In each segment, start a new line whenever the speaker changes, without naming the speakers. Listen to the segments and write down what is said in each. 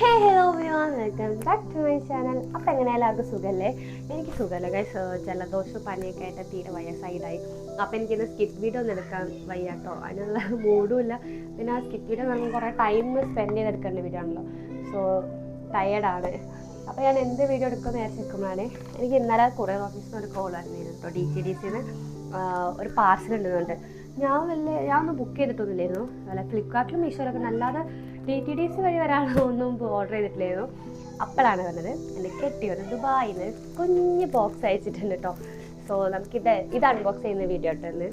Hey hello Vivaan welcome back to my channel അപ്പം എങ്ങനെ എല്ലാവർക്കും സുഖമല്ലേ എനിക്ക് സുഖമല്ല കൈസ് ജലദോഷം പനിയൊക്കെ ആയിട്ട് തീരെ വയ്യ അപ്പം എനിക്കിന്ന് സ്കിറ്റ് വീഡിയോ ഒന്നും എടുക്കാൻ വയ്യ കേട്ടോ അതിനുള്ള ഇല്ല. പിന്നെ ആ സ്കിപ്പ് വീഡിയോ നമുക്ക് കുറേ ടൈം സ്പെൻഡ് ചെയ്തെടുക്കേണ്ട വീഡിയോ ആണല്ലോ. സോ ടയേർഡാണ് അപ്പോൾ ഞാൻ എന്ത് വീഡിയോ എടുക്കുമെന്ന് വിചാരിച്ചിരിക്കുമ്പോഴാണ് എനിക്ക് ഇന്നലെ കുറേ ഓഫീസിൽ നിന്ന് ഒരു കോൾ വന്നിരുന്നു കേട്ടോ ഡി ടി ഡി സിന്ന് ഒരു പാർസൽ ഉണ്ടെന്നുണ്ട് ഞാൻ വലിയ ഞാൻ ഒന്നും ബുക്ക് ചെയ്തിട്ടൊന്നുമില്ലായിരുന്നു. അല്ല ഫ്ലിപ്കാർട്ടിലും മീഷോയിലൊക്കെ അല്ലാതെ ഡി ടി ഡി സി വഴി ഒരാളൊന്നും ഓർഡർ ചെയ്തിട്ടില്ലായിരുന്നു. അപ്പോഴാണ് വന്നത്. എന്റെ കെട്ടിയത് ദുബായിൽ നിന്ന് കുഞ്ഞ് ബോക്സ് അയച്ചിട്ടുണ്ട് കേട്ടോ സോ നമുക്കിത് ഇത് അൺബോക്സ് ചെയ്യുന്ന വീഡിയോ ഇട്ടെന്ന്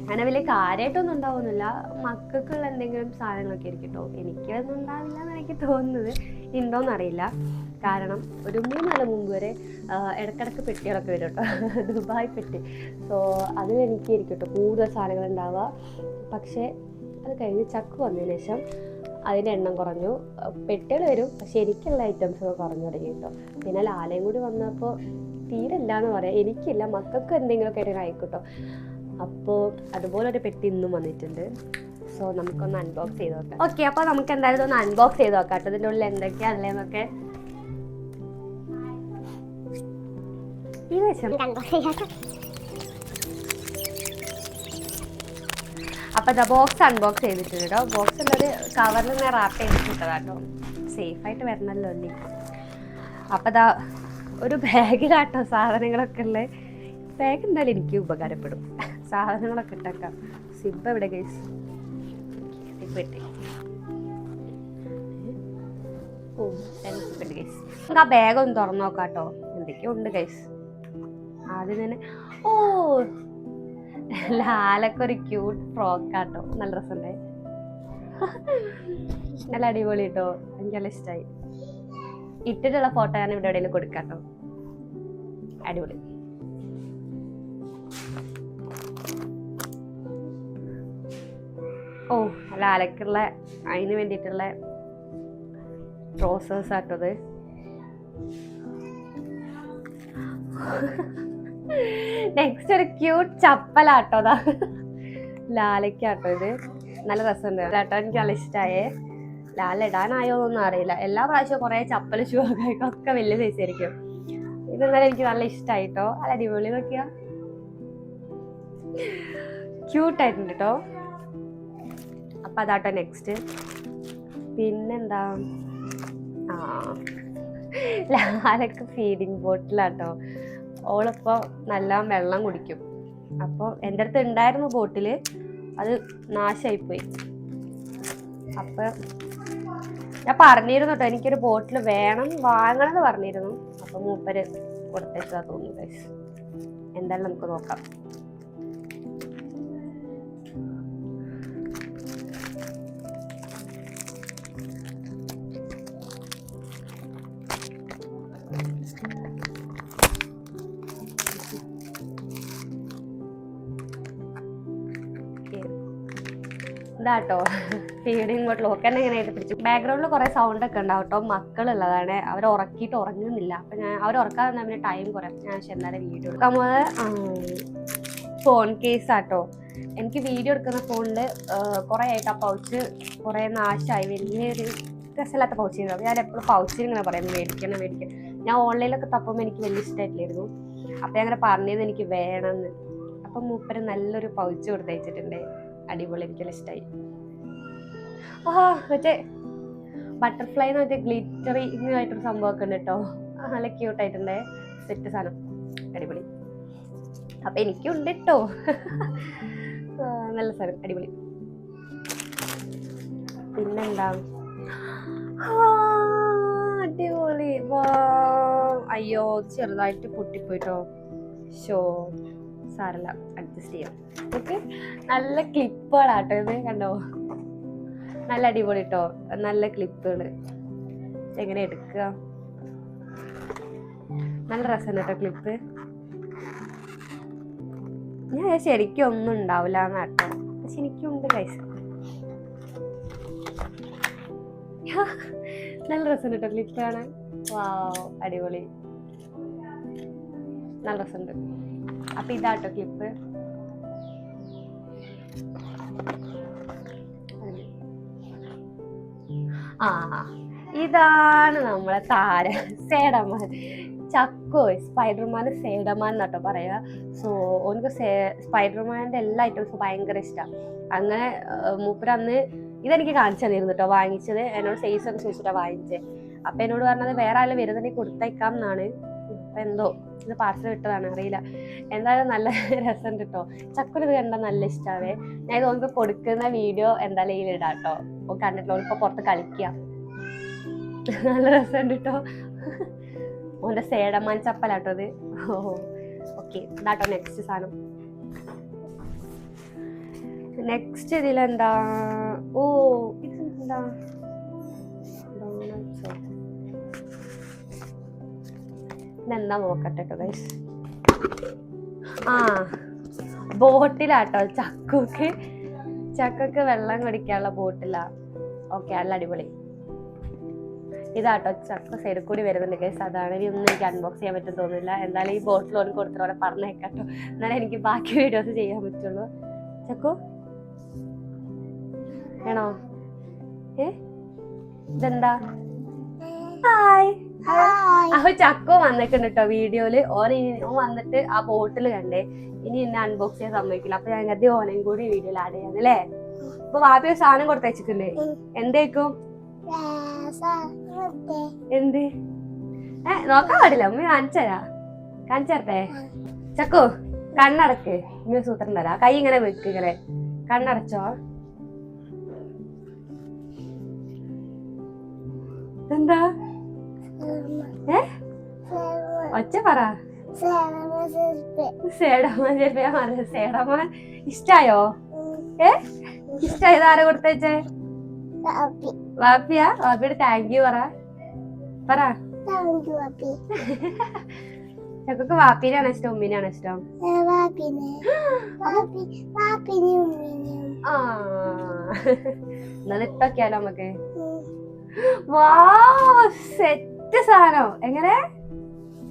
അങ്ങനെ വലിയ കാര്യമായിട്ടൊന്നും ഉണ്ടാവുന്നില്ല. മക്കൾക്കുള്ള എന്തെങ്കിലും സാധനങ്ങളൊക്കെ ആയിരിക്കും കേട്ടോ എനിക്കൊന്നും ഉണ്ടാവില്ല എന്ന് എനിക്ക് തോന്നുന്നത്. ഉണ്ടോയെന്ന് അറിയില്ല. കാരണം ഒരു മൂന്നാൽ മുമ്പ് വരെ ഇടക്കിടക്ക് പെട്ടികളൊക്കെ വരും കേട്ടോ ദുബായ് പെട്ടി. സോ അതിൽ എനിക്കായിരിക്കും കേട്ടോ കൂടുതൽ സാധനങ്ങൾ ഉണ്ടാവുക. പക്ഷേ അത് കഴിഞ്ഞ് ചക്ക് വന്നതിന് ശേഷം അതിന്റെ എണ്ണം കുറഞ്ഞു. പെട്ടികൾ വരും. പക്ഷെ എനിക്കുള്ള ഐറ്റംസ് ഒക്കെ കുറഞ്ഞു തുടങ്ങി കേട്ടോ. പിന്നെ ലാലയും കൂടി വന്നപ്പോൾ തീരെ ഇല്ല എന്ന് പറയാം. എനിക്കില്ല. മക്കൾക്ക് എന്തെങ്കിലുമൊക്കെ ആയിട്ട് ആയിക്കോട്ടോ അപ്പോൾ അതുപോലെ ഒരു പെട്ടി ഇന്നും വന്നിട്ടുണ്ട്. സോ നമുക്കൊന്ന് അൺബോക്സ് ചെയ്ത് നോക്കാം. ഓക്കെ അപ്പോൾ നമുക്ക് എന്തായാലും ഒന്ന് അൺബോക്സ് ചെയ്ത് നോക്കാം കേട്ടോ. ഇതിന്റെ ഉള്ളിൽ എന്തൊക്കെയാണല്ലേന്നൊക്കെ ഈ വശം അപ്പോൾ ഇതാ ബോക്സ് അൺബോക്സ് ചെയ്തിട്ടുണ്ട് കേട്ടോ. ബോക്സ് ഉള്ളത് കവറിൽ നിന്ന് റാപ്പ് ചെയ്തിട്ടുള്ളതാ കേട്ടോ. സേഫായിട്ട് വരണമല്ലോ അല്ലേ അപ്പം ദാ ഒരു ബാഗിലാട്ടോ സാധനങ്ങളൊക്കെ ഉള്ളത് ബാഗ് എന്തായാലും എനിക്ക് ഉപകാരപ്പെടും. സാധനങ്ങളൊക്കെ ഇട്ടേക്കാം. സിബ് എവിടെ ഗൈസ് ആ ബാഗ് ഒന്ന് തുറന്നു നോക്കാം കേട്ടോ. എന്തൊക്കെയോ ഉണ്ട് ഗൈസ് ആദ്യം തന്നെ ഓ ലാലൊക്കെ ഒരു ക്യൂട്ട് ഫ്രോക്കാട്ടോ നല്ല രസമുണ്ട്. നല്ല അടിപൊളി കേട്ടോ എനിക്ക് നല്ല ഇഷ്ടമായി ഇട്ടിട്ടുള്ള ഫോട്ടോ ഞാൻ ഇവിടെ എവിടെയെങ്കിലും കൊടുക്കാം കേട്ടോ അടിപൊളി. ഓ ലാലക്കുള്ള അതിന് വേണ്ടിയിട്ടുള്ള ട്രോസേഴ്സ് ആട്ടത് നെക്സ്റ്റ് ഒരു ക്യൂട്ട് ചപ്പലാട്ടോ അതാ ലാലയ്ക്കാട്ടോ ഇത്. നല്ല രസമുണ്ട്. ലാട്ടോ എനിക്ക് നല്ല ഇഷ്ടമായേ ലാല ഇടാനായോ എന്നൊന്നും അറിയില്ല. എല്ലാ പ്രാവശ്യവും കുറേ ചപ്പൽ ഷൂ ഒക്കെ വലിയ സൈസ് ആയിരിക്കും. ഇതെന്നാലും എനിക്ക് നല്ല ഇഷ്ടമായിട്ടോ അല്ല അടിപൊളി നോക്കിയാ. ക്യൂട്ടായിട്ടുണ്ട് കേട്ടോ അപ്പം അതാട്ടോ നെക്സ്റ്റ് പിന്നെന്താ? ആ. ലാലക്ക് ഫീഡിങ് ബോട്ടിലാട്ടോ ഓളിപ്പോൾ നല്ല വെള്ളം കുടിക്കും. അപ്പോൾ എന്റെ അടുത്ത് ഉണ്ടായിരുന്നു ബോട്ടിൽ അത് നാശമായിപ്പോയി അപ്പം ഞാൻ പറഞ്ഞിരുന്നു കേട്ടോ എനിക്കൊരു ബോട്ടിൽ വേണം വാങ്ങണം എന്ന് പറഞ്ഞിരുന്നു. അപ്പം മൂപ്പര് കൊടുത്തേക്കാ തോന്നുന്നു. എന്തായാലും നമുക്ക് നോക്കാം. ഇതാട്ടോ. ഫീഡിങ് ബോട്ടിൽ ഒക്കെ തന്നെ ഇങ്ങനെ പിടിച്ചു. ബാക്ക്ഗ്രൗണ്ടിൽ കുറേ സൗണ്ട് ഒക്കെ ഉണ്ടാവും കേട്ടോ മക്കളുള്ളതാണ്. അവർ ഉറക്കിയിട്ട് ഉറങ്ങുന്നില്ല. അപ്പം ഞാൻ അവർ ഉറക്കാതെ തന്നെ ടൈം കുറേ ഞാൻ എന്നാലും വീഡിയോ എടുക്കാം. ഫോൺ കേസ് ആട്ടോ. എനിക്ക് വീഡിയോ എടുക്കുന്ന ഫോണിൽ കുറേ ആയിട്ട് ആ പൗച്ച് കുറേ നാശമായി വലിയൊരു രസമില്ലാത്ത പൗച്ച് ചെയ്തു ഞാൻ എപ്പോഴും പൗച്ചിൽ ഇങ്ങനെ പറയുന്നത് മേടിക്കണം മേടിക്കണം. ഞാൻ ഓൺലൈനിലൊക്കെ തപ്പുമ്പോൾ എനിക്ക് വലിയ ഇഷ്ടമായിട്ടില്ലായിരുന്നു അപ്പം ഞാൻ അങ്ങനെ പറഞ്ഞത് എനിക്ക് വേണമെന്ന്. അപ്പം മൂപ്പര് നല്ലൊരു പൗച്ച് കൊടുത്തയച്ചിട്ടുണ്ട്. അടിപൊളി എനിക്ക് ഇഷ്ടമായി ആ മറ്റേ ബട്ടർഫ്ലൈ എന്ന് മറ്റേ ഗ്ലിറ്ററി ആയിട്ടൊരു സംഭവമൊക്കെ ഉണ്ട് കേട്ടോ. നല്ല ക്യൂട്ടായിട്ടുണ്ടേ സെറ്റ് സാധനം. അടിപൊളി. അപ്പം എനിക്കും ഉണ്ട് കേട്ടോ നല്ല സാധനം. അടിപൊളി. പിന്നെന്താ? അടിപൊളി. അയ്യോ ചെറുതായിട്ട് പൊട്ടിപ്പോയിട്ടോ. ഷോ സാരല്ല. അഡ്ജസ്റ്റ് ചെയ്യാം. ഓക്കെ നല്ല ക്ലിപ്പുകളാട്ടോ ഇത് കണ്ടോ? നല്ല അടിപൊളി കേട്ടോ നല്ല ക്ലിപ്പുകൾ എങ്ങനെ എടുക്കുക നല്ല രസമാണ് കേട്ടോ ക്ലിപ്പ് ഞാൻ ശരിക്കും ഒന്നും ഉണ്ടാവില്ല എന്നാട്ടോ പക്ഷെ എനിക്കുണ്ട് കൈസ് നല്ല രസമുണ്ട് കേട്ടോ ക്ലിപ്പ് കാണാൻ. വാവ് അടിപൊളി. നല്ല രസമുണ്ട്. അപ്പൊ ഇതാട്ടോ ക്ലിപ്പ് ആ ഇതാണ് നമ്മളെ താര സേഡമാൻ ചക്കോ സ്പൈഡർമാൻ സേഡമാൻ എന്നാട്ടോ പറയാ സോ ഓനക്ക് സ്പൈഡർമാന്റെ എല്ലാ ഐറ്റംസും ഭയങ്കര ഇഷ്ടം. അങ്ങനെ മൂപ്പരന്ന് ഇതെനിക്ക് കാണിച്ചു തന്നിരുന്നു കേട്ടോ വാങ്ങിച്ചത്. എന്നോട് സൈസ് ഒക്കെ ചോദിച്ചിട്ടാണ് വാങ്ങിച്ചത് അപ്പൊ എന്നോട് പറഞ്ഞത് വേറെ ആരും വരുന്നുണ്ടെങ്കിൽ കൊടുത്തേക്കാം എന്നാണ് എന്തോ ഇത് പാർസൽ വിട്ടതാണ് അറിയില്ല. എന്തായാലും നല്ല രസമുണ്ട് കേട്ടോ ചക്കുന് ഇത് കണ്ടാൽ നല്ല ഇഷ്ടാവേ. ഞാൻ ഇത് ഓൾക്ക് കൊടുക്കുന്ന വീഡിയോ എന്തായാലും ഇടാം കേട്ടോ ഓ കണ്ടിട്ടുള്ള ഇപ്പൊ പുറത്ത് കളിക്കുക നല്ല രസമുണ്ട് കേട്ടോ ഓന്റെ സേടമാൻ ചപ്പലാട്ടോ ഇത്. ഓ ഓക്കെ. ഇതാട്ടോ നെക്സ്റ്റ് സാധനം നെക്സ്റ്റ് ഇതിലെന്താ? ഓ ഇതെന്താ? ഡോണറ്റ്സോ ഇതെന്താ നോക്കട്ടെ കേട്ടോ ഗൈസ് ആ ബോട്ടിലാട്ടോ ചക്കുക്ക്. ചക്കക്ക് വെള്ളം കുടിക്കാനുള്ള ബോട്ടിലാ. ഓക്കെ നല്ല അടിപൊളി. ഇതാട്ടോ ചക്ക സൈഡിൽ കൂടി വരുന്നുണ്ട് ഗൈസ് അതാണ് ഇനി ഒന്നും എനിക്ക് അൺബോക്സ് ചെയ്യാൻ പറ്റും തോന്നുന്നില്ല. എന്തായാലും ഈ ബോട്ടിൽ ഓൺ കൊടുത്തോടെ പറഞ്ഞേക്കാട്ടോ എന്നാലേ എനിക്ക് ബാക്കി വീഡിയോസ് ചെയ്യാൻ പറ്റുള്ളൂ. ചക്കു? ആണോ? ഏ? ഇതെന്താ? ഹായ് അപ്പൊ ചക്കോ വന്നിട്ടുണ്ട് കേട്ടോ വീഡിയോയിൽ. ഓൻ ഇനി വന്നിട്ട് ആ ബോട്ടിൽ കണ്ടേ. ഇനി എന്നെ അൺബോക്സ് ചെയ്യാൻ സമ്മതിക്കില്ല. അപ്പൊ ഞാൻ കരുതി ഓനെയും കൂടി വീഡിയോയിൽ ആഡ് ചെയ്യാൻ അല്ലേ അപ്പൊ വാപ്പി ഒരു സാധനം കൊടുത്തയച്ചിട്ടില്ലേ എന്തേക്കും? എന്ത്? ഏ നോക്കാൻ പാടില്ല. ഉമ്മ കാണിച്ചരാ കാണിച്ചരട്ടെ ചക്കു കണ്ണടക്ക്. ഉമ്മ സൂത്രം തരാ. കൈ ഇങ്ങനെ വെക്ക് ഇങ്ങനെ. കണ്ണടച്ചോ? എന്താ ഒച്ച പറ. പറഞ്ഞ ഇഷ്ടായോ? ഏ? ഇഷ്ടായത് ആരെ കൊടുത്തയച്ചേ വാപ്പിയാ? വാപ്പിയുടെ താങ്ക് യു പറ. പറ. ഞങ്ങൾക്ക് വാപ്പീനാണ് ഇഷ്ടം ഉമ്മീനാണ് ഇഷ്ടം. എന്നാലും ഇട്ടൊക്കെയാലോ നമുക്ക് വാ സാധനം? എങ്ങനെ?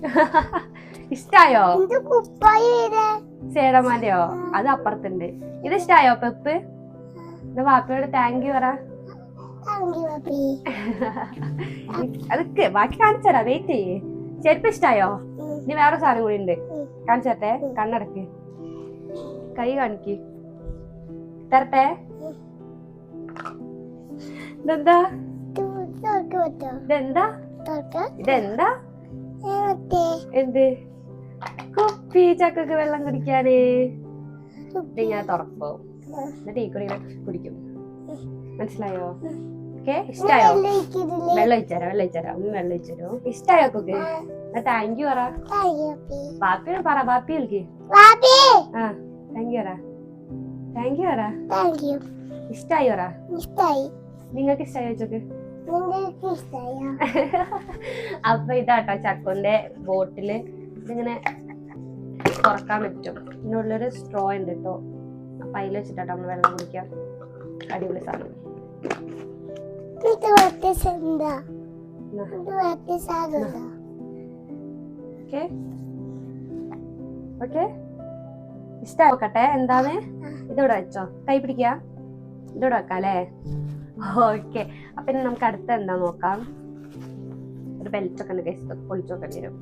ഇഷ്ടായോ? സേടമാന്റെയോ? അത് അപ്പുറത്തുണ്ട്. ഇത് ഇഷ്ടായോ പെപ്പ്? ഇത് വാപ്പയോട് താങ്ക് യു പറ. അതൊക്കെ ബാക്കി കാണിച്ചരാ വെയിറ്റ് ചെയ്യേ. ചെരുപ്പ് ഇഷ്ടായോ? ഇനി വേറെ സാധനം കൂടി ഉണ്ട്. കാണിച്ചട്ടെ കണ്ണടക്ക്. കൈ കാണിക്ക്. തരട്ടെ. ഇതെന്താ? ഇതെന്താ? ഇതെന്താ? എന്ത്? കുപ്പി ചക്കക്ക് വെള്ളം കുടിക്കാനേ. ഞാൻ തുറപ്പോ എന്നിട്ട് ഈ കൂടി കുടിക്കും. മനസ്സിലായോ? ഓക്കെ? ഇഷ്ടായോ? വെള്ളം ഒഴിച്ചരാ വെള്ളം ഒഴിച്ചരാ ഒന്ന് വെള്ളം ഒഴിച്ചരോ ഇഷ്ടായോ കുക്ക്? താങ്ക് യു പറ. ബാപ്പിയോട് പറ ബാപ്പി വിളിക്ക്. ആ താങ്ക് യു പറ. താങ്ക് യു പറ. ഇഷ്ടായി നിങ്ങൾക്ക് ഇഷ്ടായോ. ചോക്ക് അപ്പൊ ഇതാട്ടോ ചക്കുന്റെ ബോട്ടിൽ. ഇതിങ്ങനെ തുറക്കാൻ പറ്റും. ഇതിനുള്ളൊരു സ്ട്രോ ഉണ്ട് കേട്ടോ അപ്പൊ അതിൽ വെച്ചിട്ടാട്ടോ നമ്മൾ വെള്ളം കുടിക്കാം. അടിപൊളി സാധനം. നോക്കട്ടെ. എന്താണ് ഇതോടെ വെച്ചോ? കൈ പിടിക്കുക ഇതോടെ വെക്കാം അല്ലേ? ഓക്കെ. അപ്പൊ ഇനി നമുക്ക് അടുത്ത എന്താ നോക്കാം? ഒരു ബെൽറ്റ് ഒക്കെ ഉണ്ട് ഗസ്റ്റ് പൊളിച്ചൊക്കെ വരും.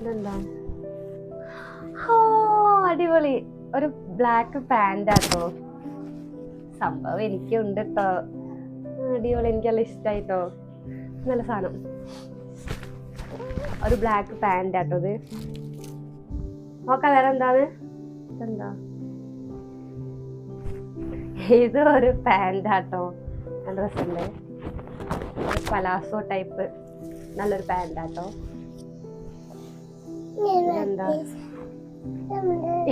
ഇതെന്താ? അടിപൊളി. ഒരു ബ്ലാക്ക് പാന്റ് ആട്ടോ. സംഭവം എനിക്കുണ്ട് കേട്ടോ അടിപൊളി. എനിക്കെല്ലാം ഇഷ്ടായിട്ടോ. നല്ല സാധനം. ഒരു ബ്ലാക്ക് പാന്റ് ആട്ടോ ഇത്. നോക്കാം വേറെ എന്താണ് ഇതെന്താ? ഇത് ഒരു നല്ല രസമുണ്ട് പലാസോ ടൈപ്പ് നല്ലൊരു പാന്റ് ആട്ടോ ഇതെന്താ?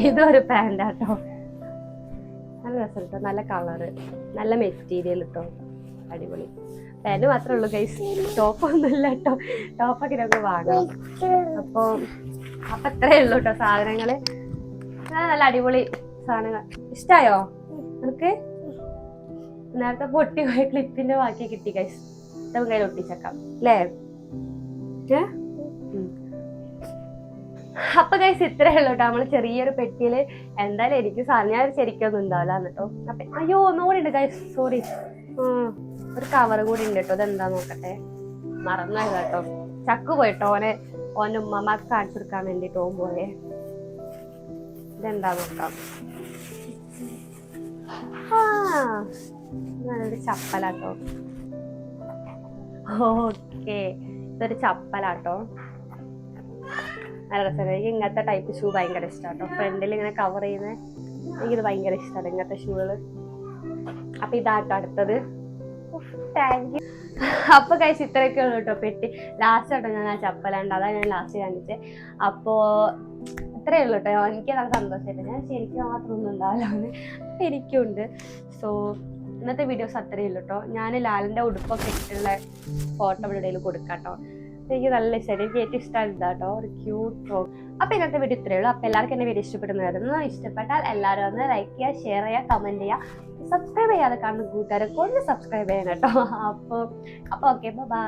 ഇതൊരു പാന്റ് ആട്ടോ നല്ല രസം നല്ല കളറ് നല്ല മെറ്റീരിയൽ കേട്ടോ അടിപൊളി. പാന്റ് മാത്രമേ ഉള്ളൂ ഗൈസ് ടോപ്പൊന്നുമില്ല കേട്ടോ ടോപ്പൊക്കെ നമുക്ക് വാങ്ങാം. അപ്പൊ അപ്പൊ ഇത്രയേ ഉള്ളൂ കേട്ടോ സാധനങ്ങൾ. നല്ല അടിപൊളി സാധനങ്ങൾ. ഇഷ്ടായോ? നിനക്ക് നേരത്തെ പൊട്ടി പോയ ക്ലിപ്പിന്റെ ബാക്കി കിട്ടി ഗൈസ് നമുക്ക് കയ്യിൽ ഒട്ടിച്ചേക്കാം അല്ലേ. അപ്പൊ കൈസ് ഇത്രേ ഉള്ളൂ കേട്ടോ. നമ്മൾ ചെറിയൊരു പെട്ടിയിൽ എന്തായാലും എനിക്ക് ഞാൻ ശരിക്കൊന്നും ഉണ്ടാവില്ല എന്നിട്ടോ അപ്പൊ അയ്യോ ഒന്നുകൂടി ഉണ്ട് കൈസ് സോറി ഒരു കവർ കൂടി ഉണ്ട് കേട്ടോ. ഇതെന്താ നോക്കട്ടെ? മറന്നു കേട്ടോ. ചക്ക് പോയിട്ടോ ഓനെ? ഓന്റെ ഉമ്മമാർക്ക് കാണിച്ചു കൊടുക്കാൻ വേണ്ടിട്ടോ ഓൻ പോയെ. ഇതെന്താ നോക്കാം? നല്ലൊരു ചപ്പലാട്ടോ. ഓക്കെ ഇതൊരു ചപ്പലാട്ടോ. നല്ല രസമാണ് എനിക്ക് ഇങ്ങനത്തെ ടൈപ്പ് ഷൂ ഭയങ്കര ഇഷ്ടമാട്ടോ ഫ്രണ്ടിൽ ഇങ്ങനെ കവർ ചെയ്യുന്ന എനിക്കിത് ഭയങ്കര ഇഷ്ടമാണ് ഇങ്ങനത്തെ ഷൂകൾ അപ്പൊ ഇതാട്ടോ അടുത്തത്. താങ്ക് യു അപ്പൊ കഴിച്ച് ഇത്രയൊക്കെ ഉള്ളൂ കേട്ടോ പെട്ടി. ലാസ്റ്റ് ആട്ടോ ഞാൻ ആ ചപ്പലുണ്ട്. അതാണ് ഞാൻ ലാസ്റ്റ് കാണിച്ചത് അപ്പോ ഇത്രയേ ഉള്ളൂ കേട്ടോ. എനിക്ക് നല്ല സന്തോഷമായിട്ട്. ഞാൻ ശരിക്കും മാത്രമൊന്നും ഉണ്ടാവില്ല എനിക്കുണ്ട് സോ ഇന്നത്തെ വീഡിയോസ് അത്രയേ ഉള്ളൂ കേട്ടോ. ഞാൻ ലാലിന്റെ ഉടുപ്പൊക്കെ ഇട്ടിട്ടുള്ള ഫോട്ടോ ഇവിടെ ഇടയിൽ കൊടുക്കാം കേട്ടോ. എനിക്ക് നല്ല ഇഷ്ടമായി എനിക്ക് ഏറ്റവും ഇഷ്ടമാണ് ഇതാട്ടോ ഒരു ക്യൂട്ട് ഫ്രോക്ക് അപ്പൊ ഇന്നത്തെ വീഡിയോ ഇത്രയേ ഉള്ളൂ. അപ്പോൾ എല്ലാവർക്കും എന്നെ വീഡിയോ ഇഷ്ടപ്പെടുന്നതായിരുന്നു ഇഷ്ടപ്പെട്ടാൽ എല്ലാവരും ഒന്ന് ലൈക്ക് ചെയ്യുക ഷെയർ ചെയ്യുക കമന്റ് ചെയ്യുക. സബ്സ്ക്രൈബ് ചെയ്യാതെ കാണുന്ന കൂട്ടുകാരെ കൊണ്ട് സബ്സ്ക്രൈബ് ചെയ്യണം കേട്ടോ. അപ്പോൾ അപ്പോൾ ഓക്കെ ബൈ